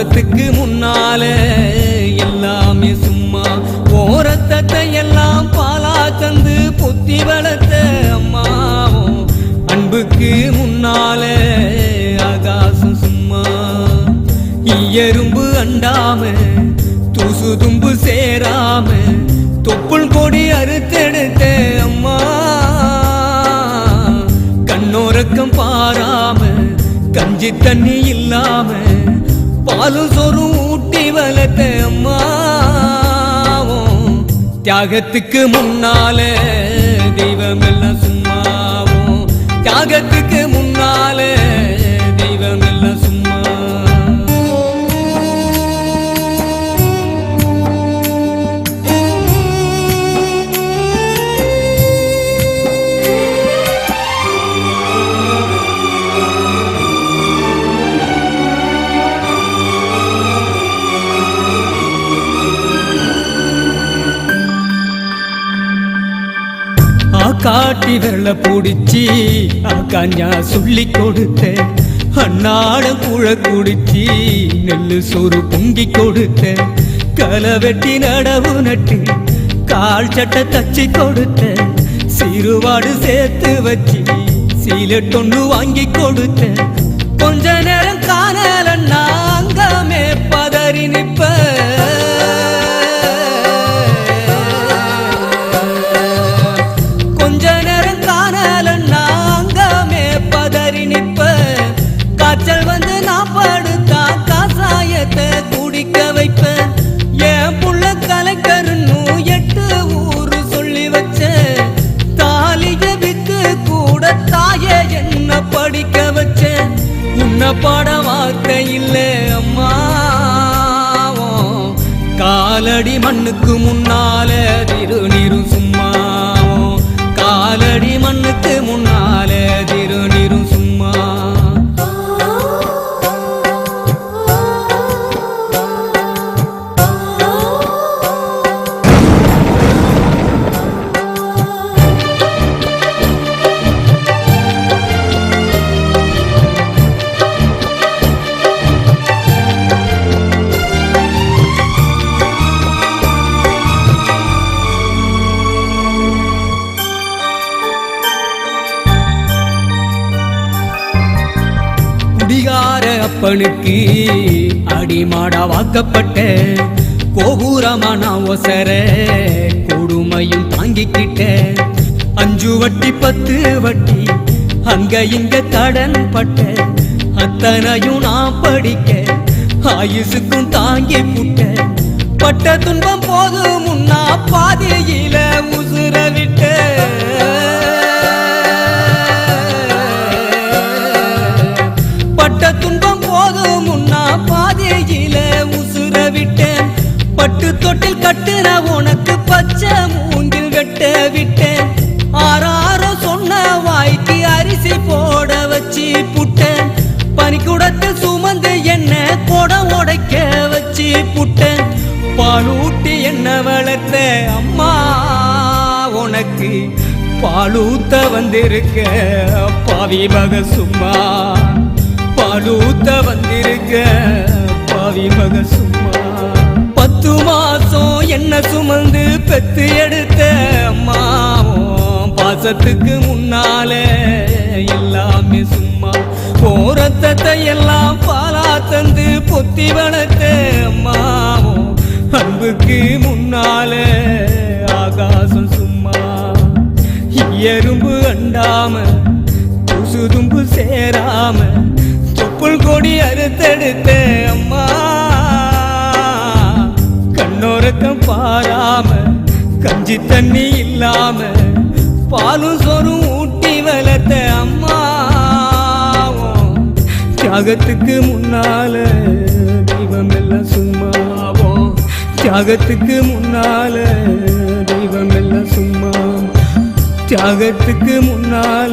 பாசத்துக்கு முன்னால எல்லாமே சும்மா ஓரத்தத்தை எல்லாம் பாலா தந்து பொத்தி வளர்த்த அம்மாவும் அன்புக்கு முன்னால ஆகாசம் சும்மா. எறும்பு அண்டாம தூசு தும்பு சேராம தொப்புள் கொடி அறுத்தெடுத்த அம்மா. கண்ணோரக்கம் பாராம கஞ்சி தண்ணி இல்லாம பாலும் சொரும் ஊட்டி வளர்த்த அம்மாவும் தியாகத்துக்கு முன்னால தெய்வம் எல்லாம் சும்மாவும் தியாகத்துக்கு முன்னால விரல பிடிச்சி காஞ்சா சொல்லி கொடுத்த அண்ணாட குழ குடிச்சி நெல்லு சோறு பொங்கி கொடுத்த களை வெட்டி நடவு நட்டு கால் சட்டை தச்சு கொடுத்த சிறுவாடு சேர்த்து வச்சு சீலட்டொன்னு வாங்கி கொடுத்த கொஞ்ச பாட வார்த்தை இல்லை அம்மா. காலடி மண்ணுக்கு முன்னா குடிகார அப்பனுக்கு அடிமாடா வாக்கப்பட்ட கோபுரமான ஒசர கொடுமையும் தாங்கிக்கிட்ட அஞ்சு வட்டி பத்து வட்டி அங்க இங்க கடன் பட்ட அத்தனையும் நான் படிக்க ஆயுசுக்கும் தாங்கி புட்ட. பட்ட துன்பம் போது முன்னா பாதையில உசுர விட்ட. தொட்டில் நான் உனக்கு பச்சை மூங்கில் வெட்ட விட்டேன். ஆறாரோ சொன்ன வாய்க்கு அரிசி போட வச்சு புட்டேன். பனிக்குடத்தில் சுமந்து என்ன குடம் உடைக்க வச்சு புட்டேன். பாலூட்டி என்ன வளர்த்த அம்மா உனக்கு பாலூத்த வந்திருக்க. பாவி மக சும்மா பாலூத்த வந்திருக்க. பாவி மக சும்மா. மாசம் என்ன சுமந்து பெத்து எடுத்த அம்மாவும் பாசத்துக்கு முன்னால எல்லாமே சும்மா. போரத்தத்தை எல்லாம் பாலா தந்து பொத்தி வளர்த்த அம்மாவும் அன்புக்கு முன்னால ஆகாசம் சும்மா. எறும்பு அண்டாம துசு தும்பு சேராம தொப்புள் கொடி அறுத்தெடுத்த அம்மா. கண்ணோரக்கம் பாராம கஞ்சி தண்ணி இல்லாம பாலும் சொரும் ஊட்டி வளர்த்த அம்மா தியாகத்துக்கு முன்னால தெய்வம் எல்லாம் சும்மாவும் தியாகத்துக்கு முன்னால தெய்வம் எல்லாம் சும்மா. தியாகத்துக்கு முன்னால